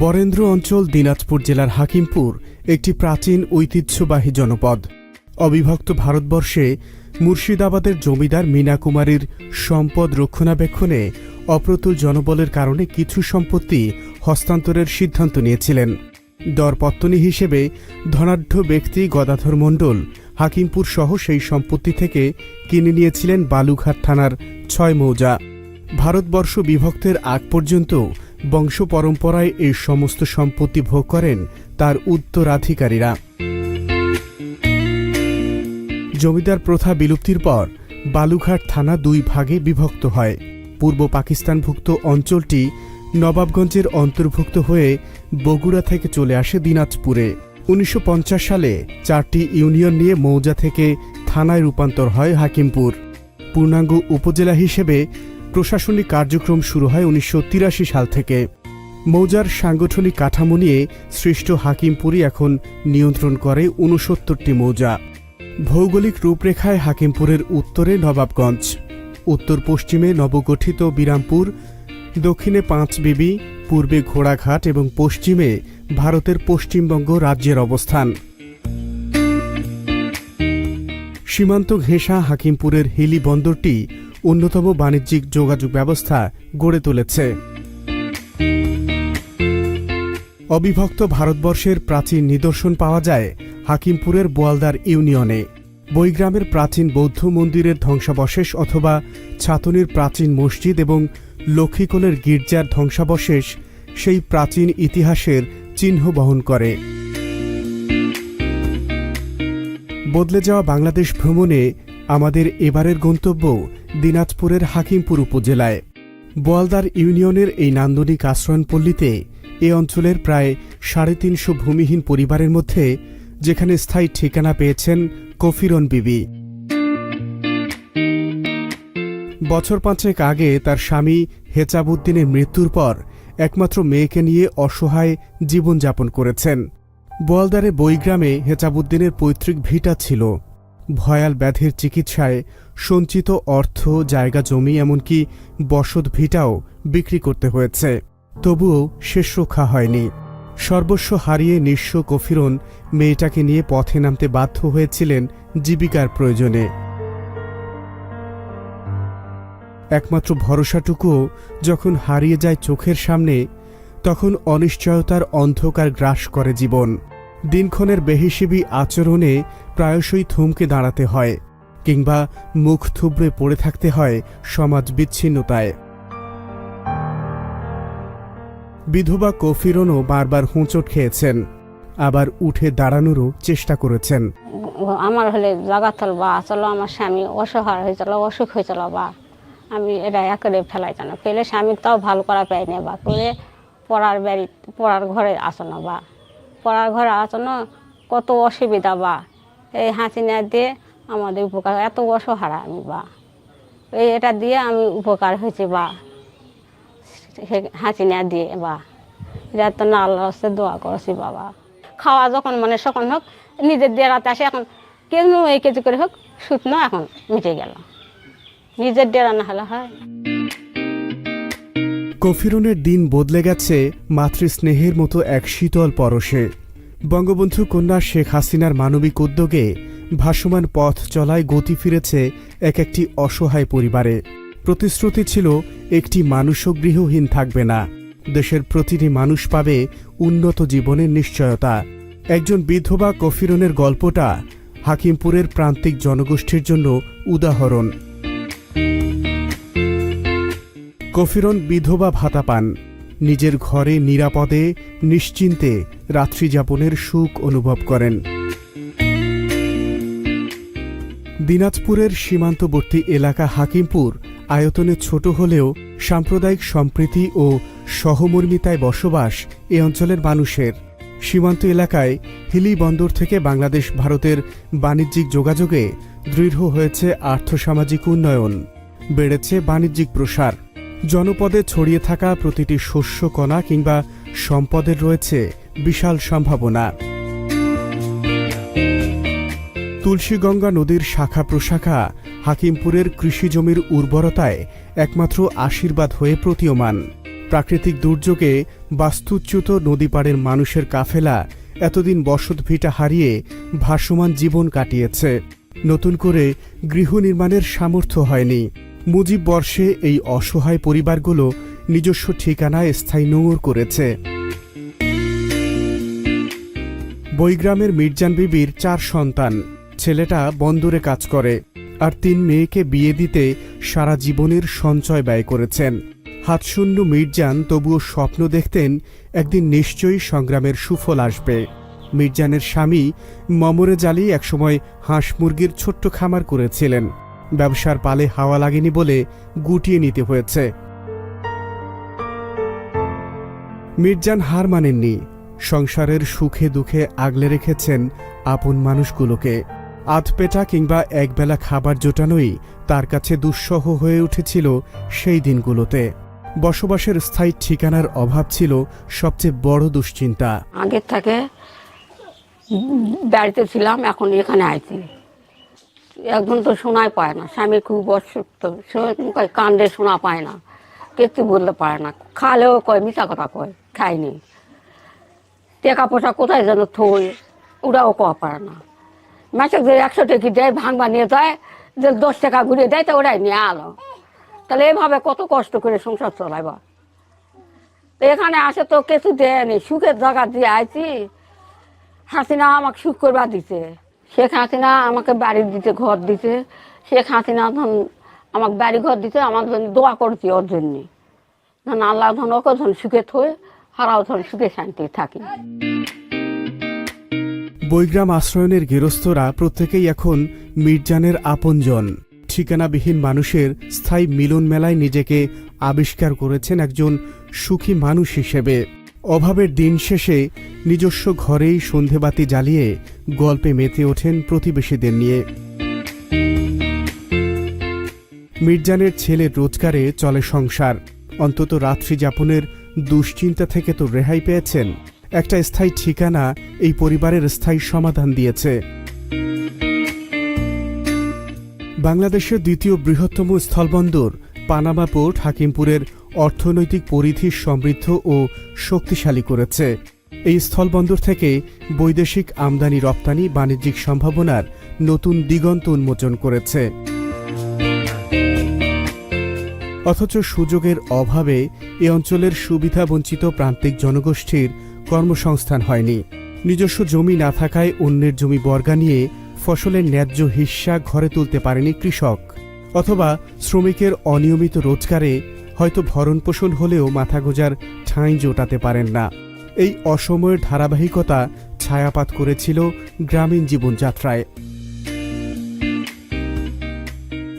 বরেন্দ্র অঞ্চল, দিনাজপুর জেলার হাকিমপুর, একটি প্রাচীন ঐতিহ্যবাহী জনপদ। অবিভক্ত ভারতবর্ষে মুর্শিদাবাদের জমিদার মীনা কুমারীর সম্পদ রক্ষণাবেক্ষণে অপ্রতুল জনবলের কারণে কিছু সম্পত্তি হস্তান্তরের সিদ্ধান্ত নিয়েছিলেন। দরপত্তনী হিসেবে ধনাঢ্য ব্যক্তি গদাধর মণ্ডল, হাকিমপুর সহ সেই সম্পত্তি থেকে কিনে নিয়েছিলেন বালুঘাট থানার ছয় মৌজা। ভারতবর্ষ বিভক্তের আগ পর্যন্ত বংশ পরম্পরায় এই সমস্ত সম্পত্তি ভোগ করেন তার উত্তরাধিকারীরা। জমিদার প্রথা বিলুপ্তির পর বালুঘাট থানা দুই ভাগে বিভক্ত হয়। পূর্ব পাকিস্তানভুক্ত অঞ্চলটি নবাবগঞ্জের অন্তর্ভুক্ত হয়ে বগুড়া থেকে চলে আসে দিনাজপুরে। উনিশশো পঞ্চাশ সালে চারটি ইউনিয়ন নিয়ে মৌজা থেকে থানায় রূপান্তর হয় হাকিমপুর। পূর্ণাঙ্গ উপজেলা হিসেবে প্রশাসনিক কার্যক্রম শুরু হয় উনিশশো তিরাশি সাল থেকে। মৌজার সাংগঠনিক কাঠামো নিয়ে সৃষ্ট হাকিমপুরই এখন নিয়ন্ত্রণ করে ঊনসত্তরটি মৌজা। ভৌগোলিক রূপরেখায় হাকিমপুরের উত্তরে নবাবগঞ্জ, উত্তর পশ্চিমে নবগঠিত বিরামপুর, দক্ষিণে পাঁচবিবি পূর্বে ঘোড়াঘাট এবং পশ্চিমে ভারতের পশ্চিমবঙ্গ রাজ্যের অবস্থান। সীমান্ত ঘেঁষা হাকিমপুরের হিলি বন্দরটি অন্যতম বাণিজ্যিক যোগাযোগ ব্যবস্থা গড়ে তুলেছে। অবিভক্ত ভারতবর্ষের প্রাচীন নিদর্শন পাওয়া যায় হাকিমপুরের বোয়ালদার ইউনিয়নে। বৈগ্রামের প্রাচীন বৌদ্ধ মন্দিরের ধ্বংসাবশেষ অথবা ছাতনির প্রাচীন মসজিদ এবং লক্ষ্মীকোলের গির্জার ধ্বংসাবশেষ সেই প্রাচীন ইতিহাসের চিহ্ন বহন করে। বদলে যাওয়া বাংলাদেশ ভ্রমণে আমাদের এবারের গন্তব্য দিনাজপুরের হাকিমপুর উপজেলায়। বোয়ালদার ইউনিয়নের এই নান্দনিক আশ্রয়ণপল্লীতে এ অঞ্চলের প্রায় সাড়ে তিনশো ভূমিহীন পরিবারের মধ্যে যেখানে স্থায়ী ঠিকানা পেয়েছেন কফিরন বিবি। বছর পাঁচেক আগে তার স্বামী হেচাবুদ্দিনের মৃত্যুর পর একমাত্র মেয়েকে নিয়ে অসহায় জীবনযাপন করেছেন। বোয়ালদারে বইগ্রামে হেচাবুদ্দিনের পৈতৃক ভিটা ছিল। ভয়াল ব্যাধির চিকিৎসায় সঞ্চিত অর্থ, জায়গা জমি, এমনকি বসত ভিটাও বিক্রি করতে হয়েছে। তবুও শেষ রক্ষা হয়নি। সর্বস্ব হারিয়ে নিঃস্ব কফিরন মেয়েটাকে নিয়ে পথে নামতে বাধ্য হয়েছিলেন জীবিকার প্রয়োজনে। একমাত্র ভরসাটুকুও যখন হারিয়ে যায় চোখের সামনে, তখন অনিশ্চয়তার অন্ধকার গ্রাস করে জীবন। দিনক্ষণের বেহিসেবি আচরণে প্রায়শই থমকে দাঁড়াতে হয়, কিংবা মুখ থুবড়ে পড়ে থাকতে হয় সমাজ বিচ্ছিন্নতায়। বিধবা কফিরনও বারবার হোঁচট খেয়েছেন, আবার উঠে দাঁড়ানোরও চেষ্টা করেছেন। আমার হলে লাগাতল বা, চলো আমার স্বামী অসহায় হয়েছিল অসুখ হয়েছিল বা, আমি এটা একেবারে ফেলাই না ফেলে স্বামী তাও ভালো করা পাই না বা করে পড়ার বাড়ি, পড়ার ঘরে আসো না বা, পড়ার ঘরে আসো না, কত অসুবিধা বা এই হাঁচি না দিয়ে আমাদের উপকার এত অসহারা আমি, বা। এই এটা দিয়ে আমি উপকার হয়েছি, বা। হাঁচি না দিয়ে, বা। এটা তো না আল্লাহ হচ্ছে দোয়া করছি, বাবা। খাওয়া যখন মানে সখন হোক, নিজের দিয়ে রাতে আসে, এখন কেন এই কেজি করে হোক, শুকনো এখন মিটে গেল। নিজের দিয়ে রান্না হলে হয়। কফিরনের দিন বদলে গেছে মাতৃস্নেহের মতো এক শীতল পরশে। বঙ্গবন্ধু কন্যা শেখ হাসিনার মানবিক উদ্যোগে ভাসমান পথ চলায় গতি ফিরেছে এক একটি অসহায় পরিবারে। প্রতিশ্রুতি ছিল, একটি মানুষও গৃহহীন থাকবে না। দেশের প্রতিটি মানুষ পাবে উন্নত জীবনের নিশ্চয়তা। একজন বিধবা কফিরনের গল্পটা হাকিমপুরের প্রান্তিক জনগোষ্ঠীর জন্য উদাহরণ। কফিরন বিধবা ভাতা পান। নিজের ঘরে নিরাপদে, নিশ্চিন্তে রাত্রিযাপনের সুখ অনুভব করেন। দিনাজপুরের সীমান্তবর্তী এলাকা হাকিমপুর আয়তনে ছোট হলেও সাম্প্রদায়িক সম্প্রীতি ও সহমর্মিতায় বসবাস এ অঞ্চলের মানুষের। সীমান্ত এলাকায় হিলি বন্দর থেকে বাংলাদেশ, ভারতের বাণিজ্যিক যোগাযোগে দৃঢ় হয়েছে আর্থসামাজিক উন্নয়ন। বেড়েছে বাণিজ্যিক প্রসার। জনপদে ছড়িয়ে থাকা প্রতিটি শস্য কণা কিংবা সম্পদের রয়েছে বিশাল সম্ভাবনা। তুলসীগঙ্গা নদীর শাখা প্রশাখা হাকিমপুরের কৃষি জমির উর্বরতায় একমাত্র আশীর্বাদ হয়ে প্রতীয়মান। প্রাকৃতিক দুর্যোগে বাস্তুচ্যুত নদীপাড়ের মানুষের কাফেলা এতদিন বসত ভিটা হারিয়ে ভাসমান জীবন কাটিয়েছে। নতুন করে গৃহ নির্মাণের সামর্থ্য হয়নি। মুজিব বর্ষে এই অসহায় পরিবারগুলো নিজস্ব ঠিকানায় স্থায়ী নোঙর করেছে। বৈগ্রামের মির্জান বিবির চার সন্তান। ছেলেটা বন্দরে কাজ করে আর তিন মেয়েকে বিয়ে দিতে সারা জীবনের সঞ্চয় ব্যয় করেছেন। হাতশূন্য মির্জান তবুও স্বপ্ন দেখতেন একদিন নিশ্চয়ই সংগ্রামের সুফল আসবে। মির্জানের স্বামী মমরে জালি একসময় হাঁস মুরগির ছোট্ট খামার করেছিলেন। ব্যবসার পালে হাওয়া লাগেনি বলে গুটিয়ে নিতে হয়েছে। মির্জান হার মানেননি। সংসারের সুখে দুঃখে আগলে রেখেছেন আপন মানুষগুলোকে। আধপেটা কিংবা একবেলা খাবার জোটানোই তার কাছে দুঃসহ হয়ে উঠেছিল সেই দিনগুলোতে। বসবাসের স্থায়ী ঠিকানার অভাব ছিল সবচেয়ে বড় দুশ্চিন্তা। আগের থেকে বাড়িতে ছিলাম, এখন এখানে আইছি একজন তো শোনাই পায় না। স্বামী খুব অসুস্থ কয় কান্দে শোনা পায় না। কিছু বলতে পারে না। খালেও কয় মিশা কথা কয় খাইনি টাকা পয়সা কোথায় যেন থই, ওরাও কওয়া পারে না। মাসে যে একশো টাকি দেয়, ভাঙবা নিয়ে যায়, যে দশ টাকা ঘুরিয়ে দেয়, তো ওরাই নিয়ে আলো। তাহলে এভাবে কত কষ্ট করে সংসার চলাইবা? তো এখানে আসে তো কিছু দেয়নি, সুখের জায়গা দিয়ে আইছি। হাসিনা আমাকে সুখ করবা দিছে। শেখ হাসিনা আমাকে বাড়ি দিতে, ঘর দিতে। শেখ হাসিনা ধন আমাকে বাড়ি ঘর দিতে, আমার জন্য দোয়া করছি ওর জন্যে। ধন আল্লাহ ধন, ওকে ধন সুখে থই হারাও ধন সুখে শান্তি থাকি। বৈগ্রাম আশ্রয়নের গেরস্থরা প্রত্যেকেই এখন মির্জানের আপনজন। ঠিকানাবিহীন মানুষের স্থায়ী মিলন মেলায় নিজেকে আবিষ্কার করেছেন একজন সুখী মানুষ হিসেবে। অভাবের দিন শেষে নিজস্ব ঘরেই সন্ধেবাতি জ্বালিয়ে গল্পে মেতে ওঠেন প্রতিবেশীদের নিয়ে। মির্জানের ছেলে রোজগারে চলে সংসার। অন্তত রাত্রি যাপনের দুশ্চিন্তা থেকে তো রেহাই পেয়েছেন। একটা স্থায়ী ঠিকানা এই পরিবারের স্থায়ী সমাধান দিয়েছে। বাংলাদেশের দ্বিতীয় বৃহত্তম স্থলবন্দর, পানামা পোর্ট, হাকিমপুরের অর্থনৈতিক পরিধি সমৃদ্ধ ও শক্তিশালী করেছে। এই স্থলবন্দর থেকে বৈদেশিক আমদানি রপ্তানি বাণিজ্যিক সম্ভাবনার নতুন দিগন্ত উন্মোচন করেছে। অথচ সুযোগের অভাবে এ অঞ্চলের সুবিধাবঞ্চিত প্রান্তিক জনগোষ্ঠীর কর্মসংস্থান হয়নি। নিজস্ব জমি না থাকায় অন্যের জমি বর্গা নিয়ে ফসলের ন্যায্য হিস্যা ঘরে তুলতে পারেনি কৃষক। অথবা শ্রমিকের অনিয়মিত রোজগারে হয়তো ভরণ পোষণ হলেও মাথা গোজার ঠাঁই জোটাতে পারেন না। এই অসময়ের ধারাবাহিকতা ছায়াপাত করেছিল গ্রামীণ জীবনযাত্রায়।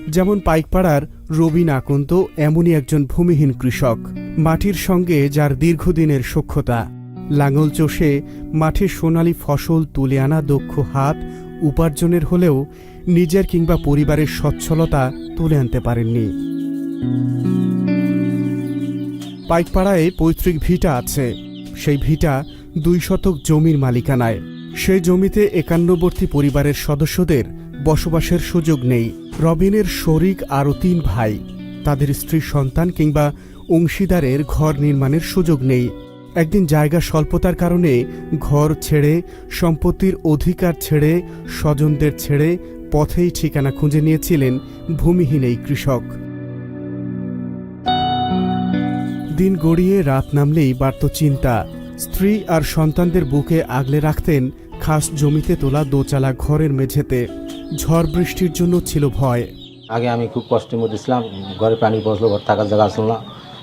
যেমন পাইকপাড়ার রবিন আকন্ত এমনই একজন ভূমিহীন কৃষক, মাটির সঙ্গে যার দীর্ঘদিনের সখ্যতা। লাঙল চষে মাঠে সোনালি ফসল তুলে আনা দক্ষ হাত উপার্জনের হলেও নিজের কিংবা পরিবারের সচ্ছলতা তুলে আনতে পারেননি। পাইকপাড়ায় পৈতৃক ভিটা আছে। সেই ভিটা দুই শতক জমির মালিকানায়। সেই জমিতে একান্নবর্তী পরিবারের সদস্যদের বসবাসের সুযোগ নেই। রবিনের শরিক আরও তিন ভাই। তাদের স্ত্রী সন্তান কিংবা অংশীদারের ঘর নির্মাণের সুযোগ নেই। একদিন জায়গা স্বল্পতার কারণে ঘর ছেড়ে, সম্পত্তির অধিকার ছেড়ে, স্বজনদের ছেড়ে পথেই ঠিকানা খুঁজে নিয়েছিলেন ভূমিহীন এই কৃষক। দিন গড়িয়ে রাত নামলেই বাড়ত চিন্তা। স্ত্রী আর সন্তানদের বুকে আগলে রাখতেন খাস জমিতে তোলা দোচালা ঘরের মেঝেতে। ঝড় বৃষ্টির জন্য ছিল ভয়। আগে আমি খুব কষ্টের মধ্যে ছিলাম ঘরে পানি বসল ঘর থাকার জায়গা আসলো না।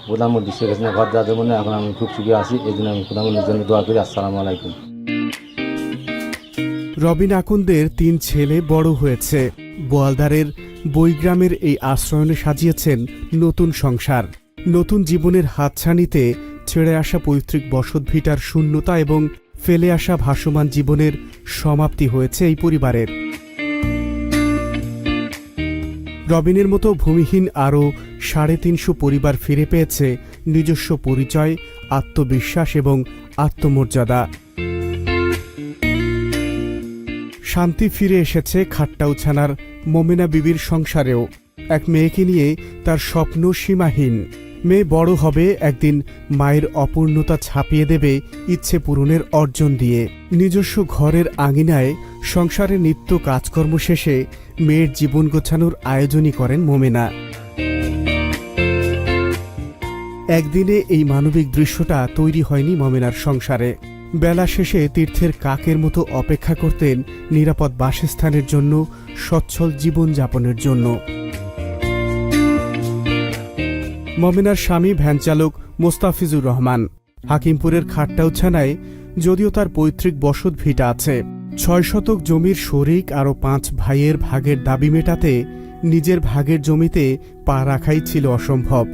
প্রধানমন্ত্রী শেখ হাসিনা ঘর দেওয়ার জন্য এখন আমি খুব সুখী আছি এই জন্য আমি প্রধানমন্ত্রীর জন্য দোয়া করি আসসালামু আলাইকুম। রবিন আকুন্দের তিন ছেলে বড় হয়েছে। বোয়ালদারের বৈগ্রামের এই আশ্রয়নে সাজিয়েছেন নতুন সংসার। নতুন জীবনের হাতছানিতে ছেড়ে আসা পৈতৃক বসতভিটার শূন্যতা এবং ফেলে আসা ভাসমান জীবনের সমাপ্তি হয়েছে এই পরিবারের। রবিনের মতো ভূমিহীন আরও সাড়ে তিনশো পরিবার ফিরে পেয়েছে নিজস্ব পরিচয়, আত্মবিশ্বাস এবং আত্মমর্যাদা। শান্তি ফিরে এসেছে খাট্টাউছানার মোমেনা বিবির সংসারেও। এক মেয়েকে নিয়ে তার স্বপ্ন সীমাহীন। মেয়ে বড় হবে, একদিন মায়ের অপূর্ণতা ছাপিয়ে দেবে ইচ্ছে পূরণের অর্জন দিয়ে। নিজস্ব ঘরের আঙিনায় সংসারে নিত্য কাজকর্ম শেষে মেয়ের জীবন গোছানোর আয়োজনই করেন মোমেনা। একদিনে এই মানবিক দৃশ্যটা তৈরি হয়নি মমেনার সংসারে। বেলা শেষে তীর্থের কাকের মতো অপেক্ষা করতেন নিরাপদ বাসস্থানের জন্য, সচ্ছল জীবনযাপনের জন্য। মমিনার স্বামী ভ্যানচালক মোস্তাফিজুর রহমান। হাকিমপুরের খাট্টাউছানায় যদিও তার পৈতৃক বসত ভিটা আছে। ছয় শতক জমির শরিক আরও পাঁচ ভাইয়ের ভাগের দাবি মেটাতে নিজের ভাগের জমিতে পা রাখাই ছিল অসম্ভব।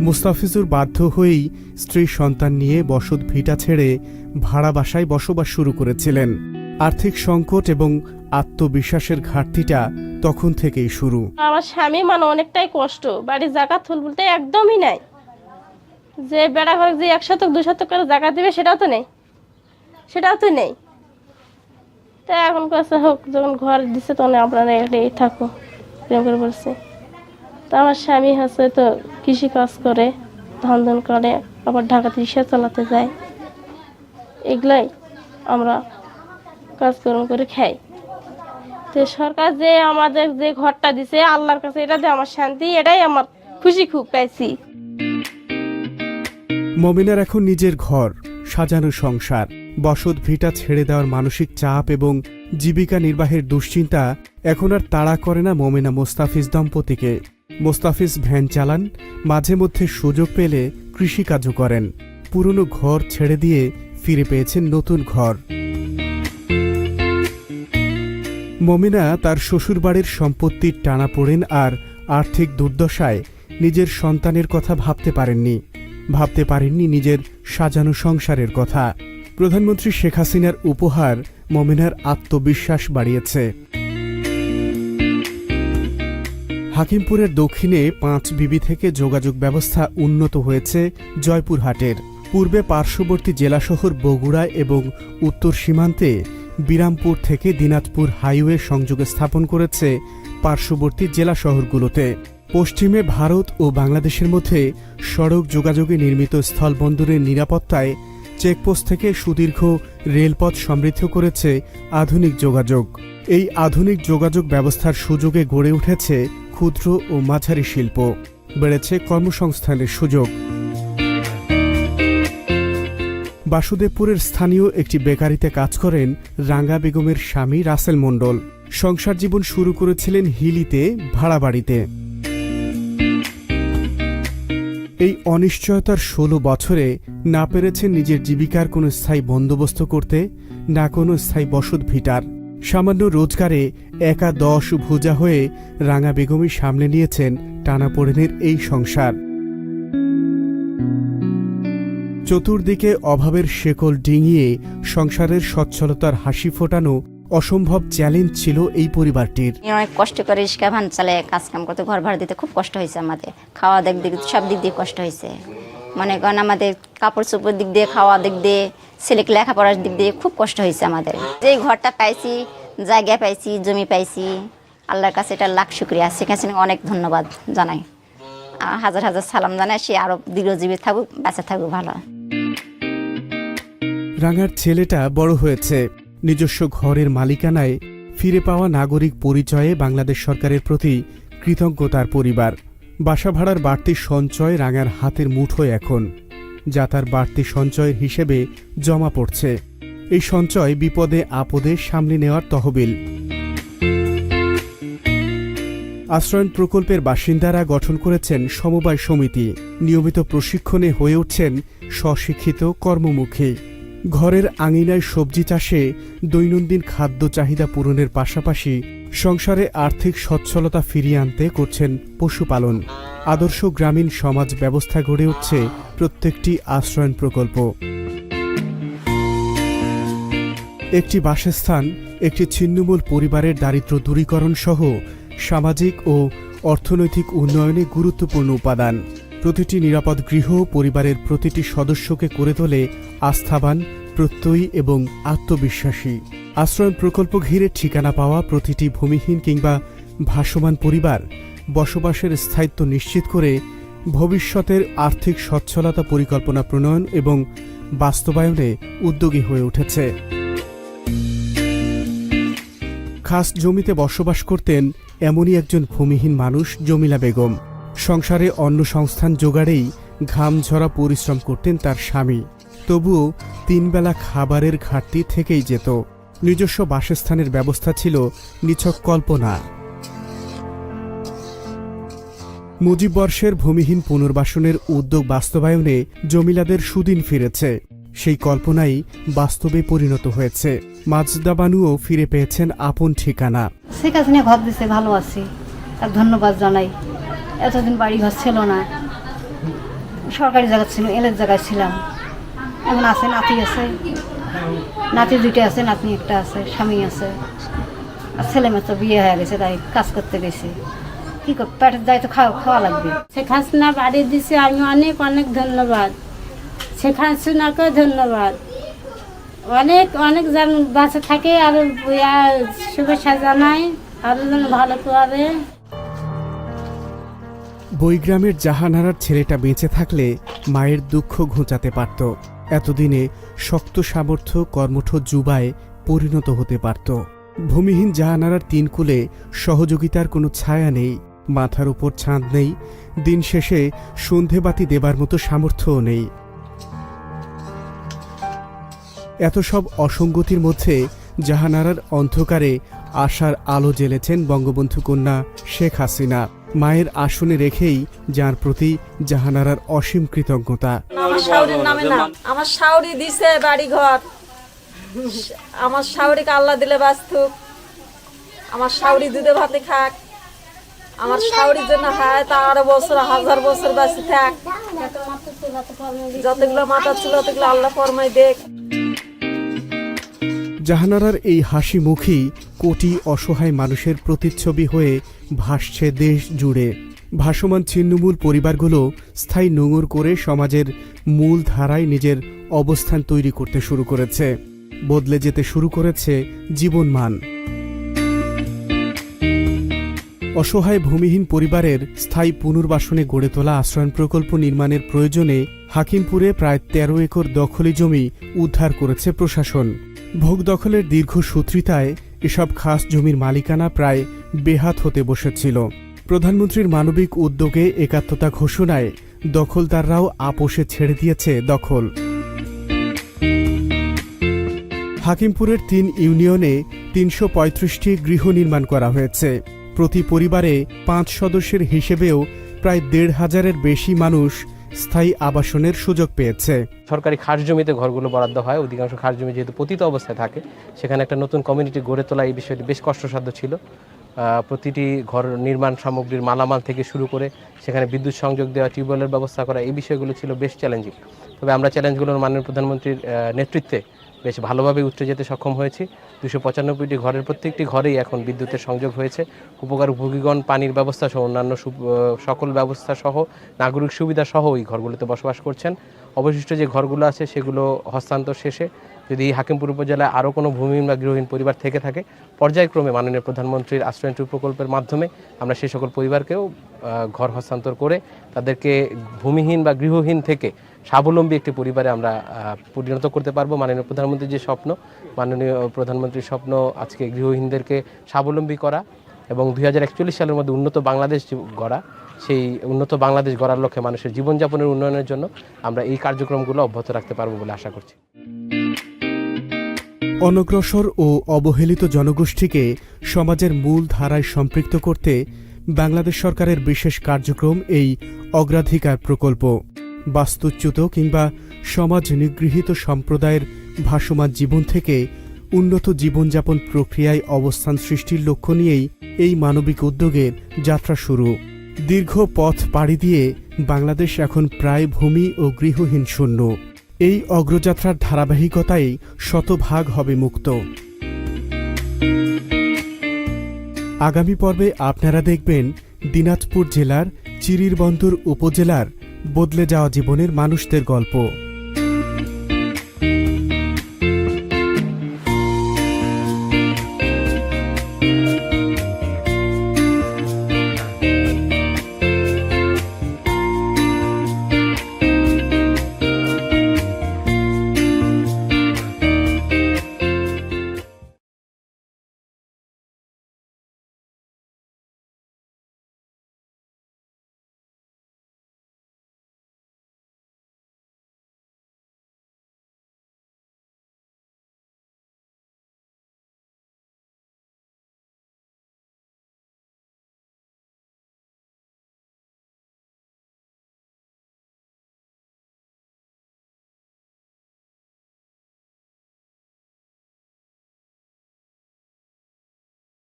মুস্তাফিজুর বাধ্য হয়েই স্ত্রী সন্তান নিয়ে বসত ভিটা ছেড়ে ভাড়া বাসায় বসবাস শুরু করেছিলেন। আর্থিক সংকট এবং আত্মবিশ্বাসের ঘাটতিটা তখন থেকেই শুরু। আমার স্বামী মানে অনেকটাই কষ্ট, বাড়ির জায়গা থুল বলতে একদমই নাই। যে বেড়া ঘর যে এক শতক, দু শতক করে জায়গা দেবে, সেটাও তো নেই। সেটাও তো নেই। তা এখন কাছে হোক, যখন ঘর দিচ্ছে তখন আপনারা এটাই থাকো প্রেম করে বলছে। তা আমার স্বামী হচ্ছে তো কৃষি কাজ করে, ধান ধান করে, আবার ঢাকাতে রিক্সা চালাতে যায়। এগুলাই আমরা কাজকর্ম করে খাই। সরকার যে আমাদের যে ঘরটা দিছে, আল্লাহর কাছে এটা দিয়ে আমার শান্তি, এটাই আমার খুশি খুব পাইছি। মমিনার এখন নিজের ঘর, সাজানো সংসার, বসত ভিটা ছেড়ে দেওয়ার মানসিক চাপ এবং জীবিকা নির্বাহের দুশ্চিন্তা এখন আর তাড়া করে না মমিনা মোস্তাফিজ দম্পতিকে। মোস্তাফিজ ভ্যান চালান, মাঝে মধ্যে সুযোগ পেলে কৃষিকাজও করেন। পুরনো ঘর ছেড়ে দিয়ে ফিরে পেয়েছেন নতুন ঘর। মমিনা তার শ্বশুরবাড়ির সম্পত্তির টানা পড়েন আর আর্থিক দুর্দশায় নিজের সন্তানের কথা ভাবতে পারেননি। ভাবতে পারেননি নিজের সাজানো সংসারের কথা। প্রধানমন্ত্রী শেখ হাসিনার উপহার মমিনার আত্মবিশ্বাস বাড়িয়েছে। হাকিমপুরের দক্ষিণে পাঁচ বিবি থেকে যোগাযোগ ব্যবস্থা উন্নত হয়েছে জয়পুরহাটের। পূর্বে পার্শ্ববর্তী জেলা শহর বগুড়া এবং উত্তর সীমান্তে বিরামপুর থেকে দিনাজপুর হাইওয়ে সংযোগ স্থাপন করেছে পার্শ্ববর্তী জেলা শহরগুলোতে। পশ্চিমে ভারত ও বাংলাদেশের মধ্যে সড়ক যোগাযোগে নির্মিত স্থলবন্দরের নিরাপত্তায় চেকপোস্ট থেকে সুদীর্ঘ রেলপথ সমৃদ্ধ করেছে আধুনিক যোগাযোগ। এই আধুনিক যোগাযোগ ব্যবস্থার সুযোগে গড়ে উঠেছে ক্ষুদ্র ও মাঝারি শিল্প। বেড়েছে কর্মসংস্থানের সুযোগ। বাসুদেবপুরের স্থানীয় একটি বেকারিতে কাজ করেন রাঙ্গা বেগমের স্বামী রাসেল মণ্ডল। সংসার জীবন শুরু করেছিলেন হিলিতে ভাড়া বাড়িতে এই অনিশ্চয়তার ষোলো বছরে না পেরেছেন নিজের জীবিকার কোনো স্থায়ী বন্দোবস্ত করতে, না কোনো স্থায়ী বসত ভিটার। সামান্য রোজগারে একা দশ ভোজা হয়ে রাঙা বেগমই সামলে নিয়েছেন টানাপোড়েনের এই সংসার। চতুর্দিকে অভাবের শেকল ডিঙিয়ে সংসারের সচ্ছলতার হাসি ফোটানো অসম্ভব চ্যালেঞ্জ ছিল এই পরিবারটির। অনেক কষ্ট করে রিক্সা ভান চালায় কাজ কাম করতে, ঘর ভাড়া দিতে খুব কষ্ট হয়েছে আমাদের। খাওয়া দিক দিক, সব দিক দিয়ে কষ্ট হয়েছে। মনে করেন আমাদের কাপড় চোপড় দিক দিয়ে, খাওয়া দিক দিয়ে, ছেলেকে লেখাপড়ার দিক দিয়ে খুব কষ্ট হয়েছে আমাদের। যে ঘরটা পাইছি, জায়গা পাইছি, জমি পাইছি, আল্লাহর কাছে এটা লাখ শুক্রিয়া। হাসিনা অনেক ধন্যবাদ জানাই। হাজার হাজার সালাম জানাই, সে আরও দীর্ঘজীবী থাকুক, বেঁচে থাকুক ভালো। রাঙার ছেলেটা বড় হয়েছে। নিজস্ব ঘরের মালিকানায় ফিরে পাওয়া নাগরিক পরিচয়ে বাংলাদেশ সরকারের প্রতি কৃতজ্ঞতার পরিবার। বাসা ভাড়ার বাড়তি সঞ্চয় রাঙার হাতের মুঠোয় এখন। যা তার বাড়তি সঞ্চয়ের হিসেবে জমা পড়ছে। এই সঞ্চয় বিপদে আপদে সামলে নেওয়ার তহবিল। আশ্রয়ণ প্রকল্পের বাসিন্দারা গঠন করেছেন সমবায় সমিতি। নিয়মিত প্রশিক্ষণে হয়ে উঠছেন স্বশিক্ষিত কর্মমুখী। ঘরের আঙিনায় সবজি চাষে দৈনন্দিন খাদ্য চাহিদা পূরণের পাশাপাশি সংসারে আর্থিক সচ্ছলতা ফিরিয়ে আনতে করছেন পশুপালন। আদর্শ গ্রামীণ সমাজ ব্যবস্থা গড়ে উঠছে প্রত্যেকটি আশ্রয়ণ প্রকল্প। একটি বাসস্থান, একটি ছিন্নমূল পরিবারের দারিদ্র্য দূরীকরণ সহ সামাজিক ও অর্থনৈতিক উন্নয়নে গুরুত্বপূর্ণ উপাদান। প্রতিটি নিরাপদ গৃহ পরিবারের প্রতিটি সদস্যকে করে তোলে আস্থাবান, প্রত্যয়ী এবং আত্মবিশ্বাসী। আশ্রয়ণ প্রকল্প ঘিরে ঠিকানা পাওয়া প্রতিটি ভূমিহীন কিংবা ভাসমান পরিবার বসবাসের স্থায়িত্ব নিশ্চিত করে ভবিষ্যতের আর্থিক সচ্ছলতা পরিকল্পনা প্রণয়ন এবং বাস্তবায়নে উদ্যোগী হয়ে উঠেছে। খাস জমিতে বসবাস করতেন এমনই একজন ভূমিহীন মানুষ জমিলা বেগম। সংসারে অন্য সংস্থান জোগাড়েই ঘাম ঝরা পরিশ্রম করতেন তার স্বামী। তবুও তিনবেলা খাবারের ঘাটতি থেকেই যেত। নিজস্ব বাসস্থানের ব্যবস্থা ছিল নিছক কল্পনা। মুজিব বর্ষের ভূমিহীন পুনর্বাসনের উদ্যোগ বাস্তবায়নে জমিলাদের সুদিন ফিরেছে। সেই কল্পনাই বাস্তবে পরিণত হয়েছে। মাজদাবানুও ফিরে পেয়েছেন আপন ঠিকানা। শেখ হাসিনা ঘর দিছে ভালো আছি। তার ধন্যবাদ জানাই। এতদিন বাড়ি ঘর ছিল না। সরকারি জায়গা ছিল এলের জায়গায় ছিলাম। এখন আছে নাতি আছে। নাতি দুইটা আছে নাতনি একটা আছে স্বামী আছে। আর ছেলে মেয়ে তো বিয়ে হয়ে গেছে তাই কাজ করতে গেছে। কি কর পেটের দায় তো খাওয়া খাওয়া লাগবে। শেখ হাসিনা বাড়ি দিছে আমি অনেক অনেক ধন্যবাদ। শেখ হাসিনাকে ধন্যবাদ। অনেক অনেক জন বাসে থাকে আর শুভেচ্ছা জানাই। আরও যেন ভালো করে। বৈগ্রামের জাহানারার ছেলেটা বেঁচে থাকলে মায়ের দুঃখ ঘোচাতে পারত। এতদিনে শক্ত সামর্থ্য, কর্মঠ যুবায় পরিণত হতে পারত। ভূমিহীন জাহানারার তিন কুলে সহযোগিতার কোনো ছায়া নেই, মাথার উপর ছাঁদ নেই, দিন শেষে সন্ধেবাতি দেবার মতো সামর্থ্যও নেই। এত সব অসঙ্গতির মধ্যে জাহানারার অন্ধকারে আশার আলো জ্বেলেছেন বঙ্গবন্ধু কন্যা শেখ হাসিনা। মায়ের আসনে রেখেই যার প্রতি জাহানারার অসীম কৃতজ্ঞতা। আমার শাওরির নামে না, আমার শাওরি দিছে বাড়ি ঘর আমার শাওরিকে আল্লাহ দিলে বাঁচতুক আমার শাওরি দুধে ভাতে খাক। আমার শাওরির জন্য হায় তা আরও বছর, হাজার বছর বাঁচে থাক। যতগুলো মাথা ছিল, ততগুলো আল্লাহ ফরমাই দেখ। জাহানারার এই হাসি মুখই কোটি অসহায় মানুষের প্রতিচ্ছবি হয়ে ভাসছে দেশ জুড়ে। ভাসমান ছিন্নমূল পরিবারগুলো স্থায়ী নোঙর করে সমাজের মূল ধারায় নিজের অবস্থান তৈরি করতে শুরু করেছে। বদলে যেতে শুরু করেছে জীবনমান। অসহায় ভূমিহীন পরিবারের স্থায়ী পুনর্বাসনে গড়ে তোলা আশ্রয়ণ প্রকল্প নির্মাণের প্রয়োজনে হাকিমপুরে প্রায় তেরো একর দখলি জমি উদ্ধার করেছে প্রশাসন। ভোগ দখলের দীর্ঘ সূত্রিতায় এসব খাস জমির মালিকানা প্রায় বেহাত হতে বসেছিল। প্রধানমন্ত্রীর মানবিক উদ্যোগে একাত্মতা ঘোষণায় দখলদাররাও আপোষে ছেড়ে দিয়েছে দখল। হাকিমপুরের তিন ইউনিয়নে তিনশো পঁয়ত্রিশটি গৃহ নির্মাণ করা হয়েছে। প্রতি পরিবারে পাঁচ সদস্যের হিসেবেও প্রায় দেড় হাজারের বেশি মানুষ স্থায়ী আবাসনের সুযোগ পেয়েছে। সরকারি খাস জমিতে ঘরগুলো বরাদ্দ হয়। অধিকাংশ খাস জমি যেহেতু পতিত অবস্থায় থাকে, সেখানে একটা নতুন কমিউনিটি গড়ে তোলা এই বিষয়টি বেশ কষ্টসাধ্য ছিল। প্রতিটি ঘর নির্মাণ সামগ্রীর মালামাল থেকে শুরু করে সেখানে বিদ্যুৎ সংযোগ দেওয়া, টিউবওয়েলের ব্যবস্থা করা, এই বিষয়গুলো ছিল বেশ চ্যালেঞ্জিং তবে আমরা চ্যালেঞ্জগুলোর মাননীয় প্রধানমন্ত্রীর নেতৃত্বে বেশ ভালোভাবে উঠতে যেতে সক্ষম হয়েছি। দুশো পঁচানব্বইটি ঘরের প্রত্যেকটি ঘরেই এখন বিদ্যুতের সংযোগ হয়েছে। উপকার উপভোগীগণ, পানির ব্যবস্থা সহ অন্যান্য সকল ব্যবস্থা সহ, নাগরিক সুবিধা সহ এই ঘরগুলোতে বসবাস করছেন। অবশিষ্ট যে ঘরগুলো আছে সেগুলো হস্তান্তর শেষে যদি হাকিমপুর উপজেলায় আরও কোনো ভূমিহীন বা গৃহহীন পরিবার থেকে থাকে, পর্যায়ক্রমে মাননীয় প্রধানমন্ত্রীর আশ্রয়ন টু প্রকল্পের মাধ্যমে আমরা সেই সকল পরিবারকেও ঘর হস্তান্তর করে তাদেরকে ভূমিহীন বা গৃহহীন থেকে স্বাবলম্বী একটি পরিবারে আমরা পরিণত করতে পারব। মাননীয় প্রধানমন্ত্রীর যে স্বপ্ন, মাননীয় প্রধানমন্ত্রীর স্বপ্ন আজকে গৃহহীনদেরকে স্বাবলম্বী করা এবং দু হাজার একচল্লিশ সালের মধ্যে উন্নত বাংলাদেশ গড়া, সেই উন্নত বাংলাদেশ গড়ার লক্ষ্যে মানুষের জীবনযাপনের উন্নয়নের জন্য আমরা এই কার্যক্রমগুলো অব্যাহত রাখতে পারব বলে আশা করছি। অনগ্রসর ও অবহেলিত জনগোষ্ঠীকে সমাজের মূল ধারায় সম্পৃক্ত করতে বাংলাদেশ সরকারের বিশেষ কার্যক্রম এই অগ্রাধিকার প্রকল্প। বাস্তুচ্যুত কিংবা সমাজ নিগৃহীত সম্প্রদায়ের ভাসমান জীবন থেকে উন্নত জীবনযাপন প্রক্রিয়ায় অবস্থান সৃষ্টির লক্ষ্য নিয়েই এই মানবিক উদ্যোগের যাত্রা শুরু। দীর্ঘ পথ পাড়ি দিয়ে বাংলাদেশ এখন প্রায় ভূমি ও গৃহহীন শূন্য। এই অগ্রযাত্রার ধারাবাহিকতায় শতভাগ হবে মুক্ত। আগামী পর্বে আপনারা দেখবেন দিনাজপুর জেলার চিরিরবন্দর উপজেলার বদলে যাওয়া জীবনের মানুষদের গল্প।